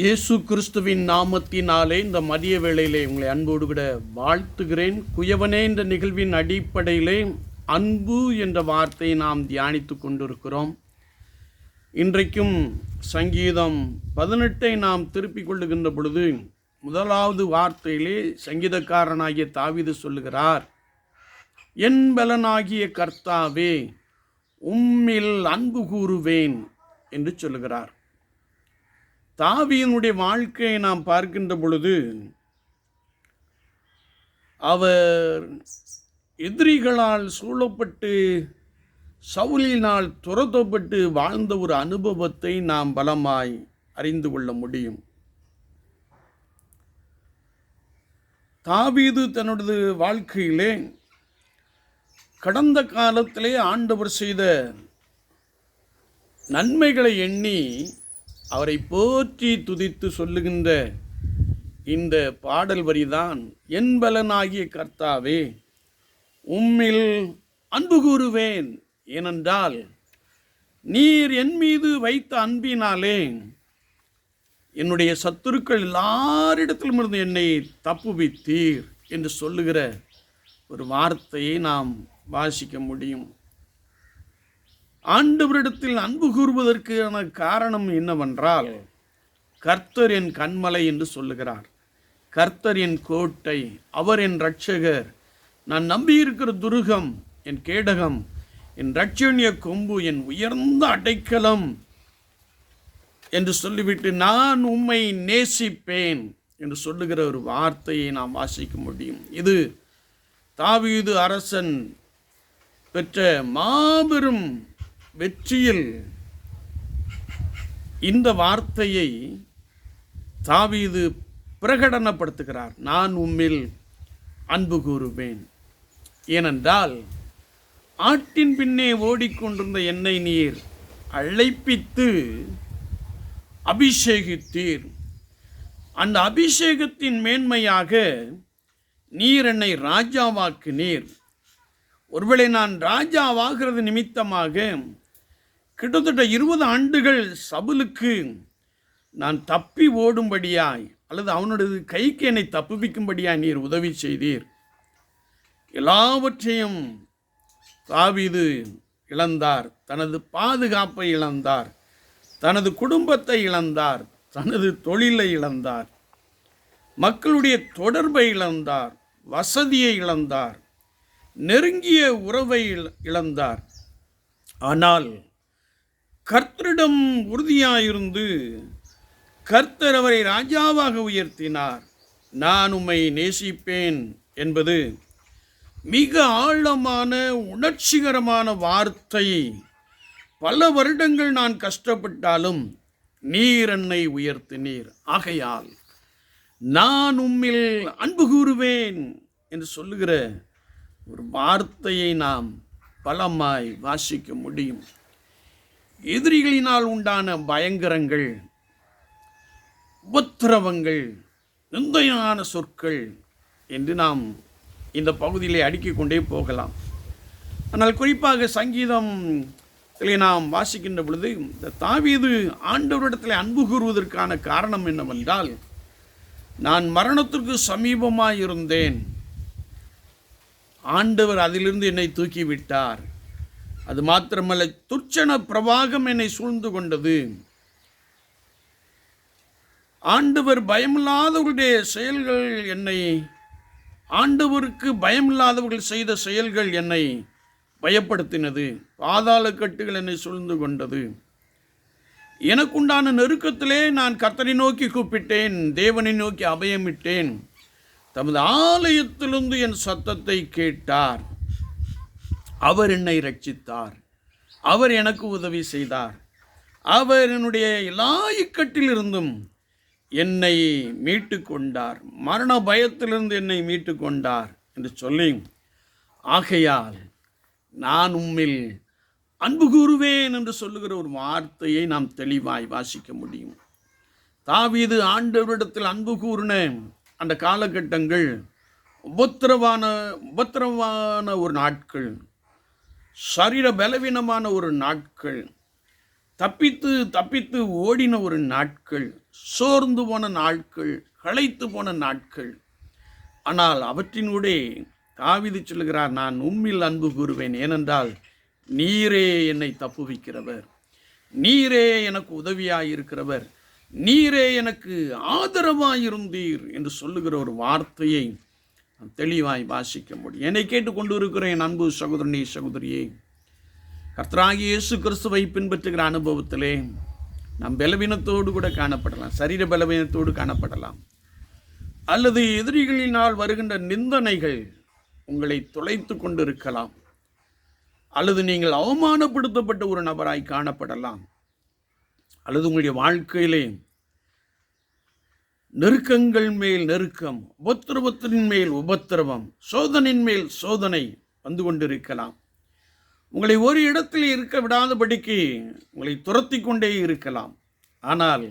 இயேசு கிறிஸ்துவின் நாமத்தினாலே இந்த மதிய வேளையிலே உங்களை அன்போடு கூட வாழ்த்துகிறேன். குயவனே என்ற நிகழ்வின் அடிப்படையிலே அன்பு என்ற வார்த்தையை நாம் தியானித்து கொண்டிருக்கிறோம். இன்றைக்கும் சங்கீதம் பதினெட்டை நாம் திருப்பிக் கொள்ளுகின்ற பொழுது முதலாவது வார்த்தையிலே சங்கீதக்காரனாகிய தாவிது சொல்லுகிறார் என் பலனாகிய கர்த்தாவே உம்மில் அன்பு கூறுவேன் என்று சொல்லுகிறார். தாவியினுடைய வாழ்க்கையை நாம் பார்க்கின்ற பொழுது அவர் எதிரிகளால் சூழப்பட்டு சவுலினால் துரத்தப்பட்டு வாழ்ந்த ஒரு அனுபவத்தை நாம் பலமாய் அறிந்து கொள்ள முடியும். தாவீது தன்னுடைய வாழ்க்கையிலே கடந்த காலத்திலே ஆண்டவர் செய்த நன்மைகளை எண்ணி அவரை போற்றி துதித்து சொல்லுகின்ற இந்த பாடல் வரிதான் என்பலனாகிய கர்த்தாவே உம்மில் அன்பு கூறுவேன். ஏனென்றால் நீர் என் மீது வைத்த அன்பினாலே என்னுடைய சத்துருக்கள் எல்லாரிடத்திலும் இருந்து என்னை தப்புவித்தீர் என்று சொல்லுகிற ஒரு வார்த்தையை நாம் வாசிக்க முடியும். ஆண்டவரிடத்தில் அன்பு கூறுவதற்கான காரணம் என்னவென்றால் கர்த்தர் என் கண்மலை என்று சொல்லுகிறார். கர்த்தர் என் கோட்டை அவர் என் ரட்சகர் நான் நம்பியிருக்கிற துருகம் என் கேடகம் என் ரட்சணிய கொம்பு என் உயர்ந்த அடைக்கலம் என்று சொல்லிவிட்டு நான் உம்மை நேசிப்பேன் என்று சொல்லுகிற ஒரு வார்த்தையை நாம் வாசிக்க முடியும். இது தாவீது அரசன் பெற்ற மாபெரும் வெற்றியில் இந்த வார்த்தையை தாவீது பிரகடனப்படுத்துகிறார். நான் உம்மில் அன்பு கூறுவேன். ஏனென்றால் ஆட்டின் பின்னே ஓடிக்கொண்டிருந்த என்னை நீர் அழைப்பித்து அபிஷேகித்தீர். அந்த அபிஷேகத்தின் மேன்மையாக நீர் என்னை ராஜாவாக்கு நீர் ஒருவேளை நான் ராஜாவாகிறது நிமித்தமாக கிட்டத்தட்ட இருபது ஆண்டுகள் சபுலுக்கு நான் தப்பி ஓடும்படியாய் அல்லது அவனுடைய கைக்கு என்னை தப்புவிக்கும்படியாய் நீர் உதவி செய்தீர். எல்லாவற்றையும் தாவிது இழந்தார். தனது பாதுகாப்பை இழந்தார். தனது குடும்பத்தை இழந்தார். தனது தொழிலை இழந்தார். மக்களுடைய தொடர்பை இழந்தார். வசதியை இழந்தார். நெருங்கிய உறவை இழ- இழந்தார். ஆனால் கர்த்தரிடம் உறுதியாயிருந்து கர்த்தர் அவரை ராஜாவாக உயர்த்தினார். நான் உம்மை நேசிப்பேன் என்பது மிக ஆழமான உணர்ச்சிகரமான வார்த்தை. பல வருடங்கள் நான் கஷ்டப்பட்டாலும் நீர் என்னை உயர்த்தினீர். ஆகையால் நான் உம்மில் அன்பு கூறுவேன் என்று சொல்லுகிற ஒரு வார்த்தையை நாம் பலமாய் வாசிக்க முடியும். எதிரிகளினால் உண்டான பயங்கரங்கள் உபத்திரவங்கள் நிந்தையான சொற்கள் என்று நாம் இந்த பகுதியிலே அடுக்கிக் கொண்டே போகலாம். ஆனால் குறிப்பாக சங்கீதம் நாம் வாசிக்கின்ற பொழுது இந்த தாவீது ஆண்டவரிடத்தில் அன்பு கூறுவதற்கான காரணம் என்னவென்றால் நான் மரணத்திற்கு சமீபமாக இருந்தேன் ஆண்டவர் அதிலிருந்து என்னை தூக்கிவிட்டார். அது மாத்திரமல்ல துர்ச்சன பிரவாகம் என்னை சூழ்ந்து கொண்டது. ஆண்டவர் பயமில்லாதவர்களுடைய செயல்கள் என்னை ஆண்டவருக்கு பயமில்லாதவர்கள் செய்த செயல்கள் என்னை பயப்படுத்தினது. பாதாள கட்டுகள் என்னை சூழ்ந்து கொண்டது. எனக்குண்டான நெருக்கத்திலே நான் கர்த்தரை நோக்கி கூப்பிட்டேன் தேவனை நோக்கி அபயமிட்டேன். தமது ஆலயத்திலிருந்து என் சத்தத்தை கேட்டார். அவர் என்னை ரட்சித்தார் அவர் எனக்கு உதவி செய்தார். அவர் என்னுடைய எல்லா இக்கட்டிலிருந்தும் என்னை மீட்டு கொண்டார் மரண பயத்திலிருந்து என்னை மீட்டு கொண்டார் என்று சொல்லி ஆகையால் நான் உம்மில் அன்பு கூறுவேன் என்று சொல்லுகிற ஒரு வார்த்தையை நாம் தெளிவாய் வாசிக்க முடியும். தாவீது ஆண்டவரிடத்தில் அன்பு கூறின அந்த காலகட்டங்கள் உபத்திரவான உபத்திரவான ஒரு நாட்கள். சரீர பலவீனமான ஒரு நாட்கள் தப்பித்து தப்பித்து ஓடின ஒரு நாட்கள் சோர்ந்து போன நாட்கள் களைத்து போன நாட்கள். ஆனால் அவற்றினூடே காவிதி சொல்கிறார் நான் உம்மில் அன்பு கூறுவேன். ஏனென்றால் நீரே என்னை தப்புவிக்கிறவர். நீரே எனக்கு உதவியாயிருக்கிறவர். நீரே எனக்கு ஆதரவாயிருந்தீர் என்று சொல்லுகிற ஒரு வார்த்தையை தெளிவாய் வாசிக்க முடியும். என்னை கேட்டுக்கொண்டு இருக்கிற என் அன்பு சகோதரனே சகோதரியே கர்த்தராகிய இயேசு கிறிஸ்துவை பின்பற்றுகிற அனுபவத்திலே நம் பலவீனத்தோடு கூட காணப்படலாம் சரீர பலவீனத்தோடு காணப்படலாம். அல்லது எதிரிகளினால் வருகின்ற நிந்தனைகள் உங்களை துளைத்து கொண்டிருக்கலாம். அல்லது நீங்கள் அவமானப்படுத்தப்பட்ட ஒரு நபராய் காணப்படலாம். அல்லது உங்களுடைய வாழ்க்கையிலே நெருக்கங்கள் மேல் நெருக்கம் உபத்திரவத்தின் மேல் உபத்திரவம் சோதனின் மேல் சோதனை வந்து கொண்டிருக்கலாம். உங்களை ஒரு இடத்தில் இருக்க விடாதபடிக்கு உங்களை துரத்தி கொண்டே இருக்கலாம். ஆனால்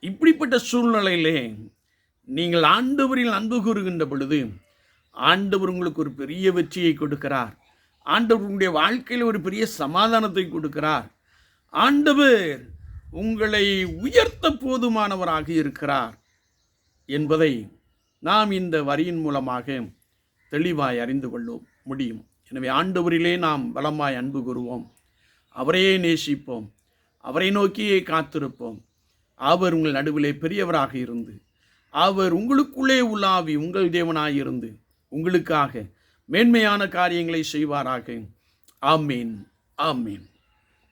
இப்படிப்பட்ட சூழ்நிலையிலே நீங்கள் ஆண்டவரில் அன்பு கூறுகின்ற பொழுது ஆண்டவர் உங்களுக்கு ஒரு பெரிய வெற்றியை கொடுக்கிறார். ஆண்டவர் உங்களுடைய வாழ்க்கையில் ஒரு பெரிய சமாதானத்தை கொடுக்கிறார். ஆண்டவர் உங்களை உயர்த்த போதுமானவராக இருக்கிறார். என்பதை நாம் இந்த வரியின் மூலமாக தெளிவாய் அறிந்து கொள்ளும் முடியும். எனவே ஆண்டவரிலே நாம் பலமாய் அன்பு கூறுவோம். அவரையே நேசிப்போம். அவரை நோக்கியே காத்திருப்போம். அவர் உங்கள் நடுவிலே பெரியவராக இருந்து அவர் உங்களுக்குள்ளே உள்ளாவி உங்கள் தேவனாய் இருந்து உங்களுக்காக மேன்மையான காரியங்களை செய்வாராக. ஆமீன். ஆமீன்.